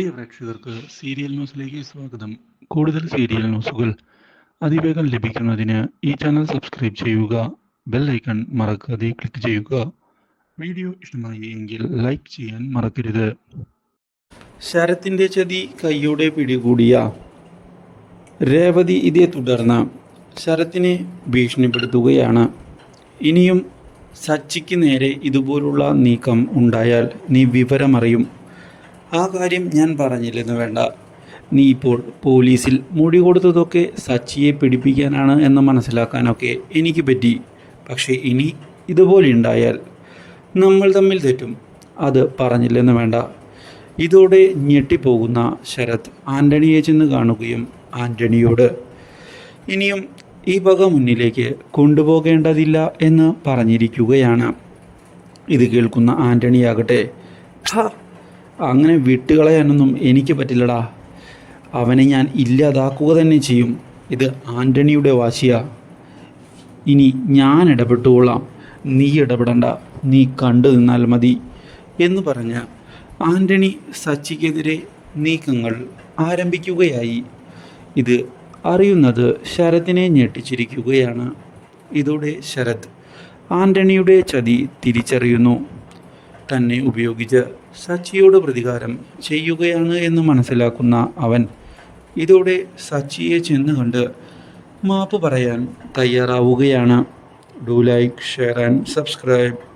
പ്രിയ പ്രേക്ഷകർക്ക് സീരിയൽ ന്യൂസിലേക്ക് സ്വാഗതം. കൂടുതൽ സീരിയൽ ന്യൂസുകൾ അതിവേഗം ലഭിക്കുന്നതിന് ഈ ചാനൽ സബ്സ്ക്രൈബ് ചെയ്യുക ബെൽ ഐക്കൺ മറക്കാതെ ക്ലിക്ക് ചെയ്യുക. വീഡിയോ ഇഷ്ടമായി എങ്കിൽ ലൈക്ക് ചെയ്യാൻ മറക്കരുത്. ശരത്തിന്റെ ചതി കൈയോടെ പിടികൂടിയ രേവതി ഇതേ തുടർന്ന് ശരത്തിനെ ഭീഷണിപ്പെടുത്തുകയാണ്. ഇനിയും സച്ചിക്ക് നേരെ ഇതുപോലുള്ള നീക്കം ഉണ്ടായാൽ നീ വിവരമറിയും. ആ കാര്യം ഞാൻ പറഞ്ഞില്ലെന്ന് വേണ്ട. നീ ഇപ്പോൾ പോലീസിൽ മൊഴി കൊടുത്തതൊക്കെ സച്ചിയെ പിടിപ്പിക്കാനാണ് എന്ന് മനസ്സിലാക്കാനൊക്കെ എനിക്ക് പറ്റി. പക്ഷേ ഇനി ഇതുപോലെ ഉണ്ടായാൽ നമ്മൾ തമ്മിൽ തെറ്റും. അത് പറഞ്ഞില്ലെന്ന് വേണ്ട. ഇതോടെ ഞെട്ടിപ്പോകുന്ന ശരത് ആന്റണിയെ ചെന്ന് കാണുകയും ആന്റണിയോട് ഇനിയും ഈ വക മുന്നിലേക്ക് കൊണ്ടുപോകേണ്ടതില്ല എന്ന് പറഞ്ഞിരിക്കുകയാണ്. ഇത് കേൾക്കുന്ന ആന്റണിയാകട്ടെ അങ്ങനെ വിട്ടുകളയാനൊന്നും എനിക്ക് പറ്റില്ലടാ. അവനെ ഞാൻ ഇല്ലാതാക്കുക തന്നെ ചെയ്യും. ഇത് ആന്റണിയുടെ വാശിയ. ഇനി ഞാൻ ഇടപെട്ടുകൊള്ളാം. നീ ഇടപെടണ്ട. നീ കണ്ടു നിന്നാൽ മതി. എന്ന് പറഞ്ഞ ആന്റണി സച്ചിക്കെതിരെ നീക്കങ്ങൾ ആരംഭിക്കുകയായി. ഇത് അറിയുന്നത് ശരത്തിനെ ഞെട്ടിച്ചിരിക്കുകയാണ്. ഇതോടെ ശരത് ആന്റണിയുടെ ചതി തിരിച്ചറിയുന്നു. തന്നെ ഉപയോഗിച്ച് സച്ചിയോട് പ്രതികാരം ചെയ്യുകയാണ് എന്ന് മനസ്സിലാക്കുന്ന അവൻ ഇതോടെ സച്ചിയെ ചെന്ന് കണ്ട് മാപ്പ് പറയാൻ തയ്യാറാവുകയാണ്. Do like share and subscribe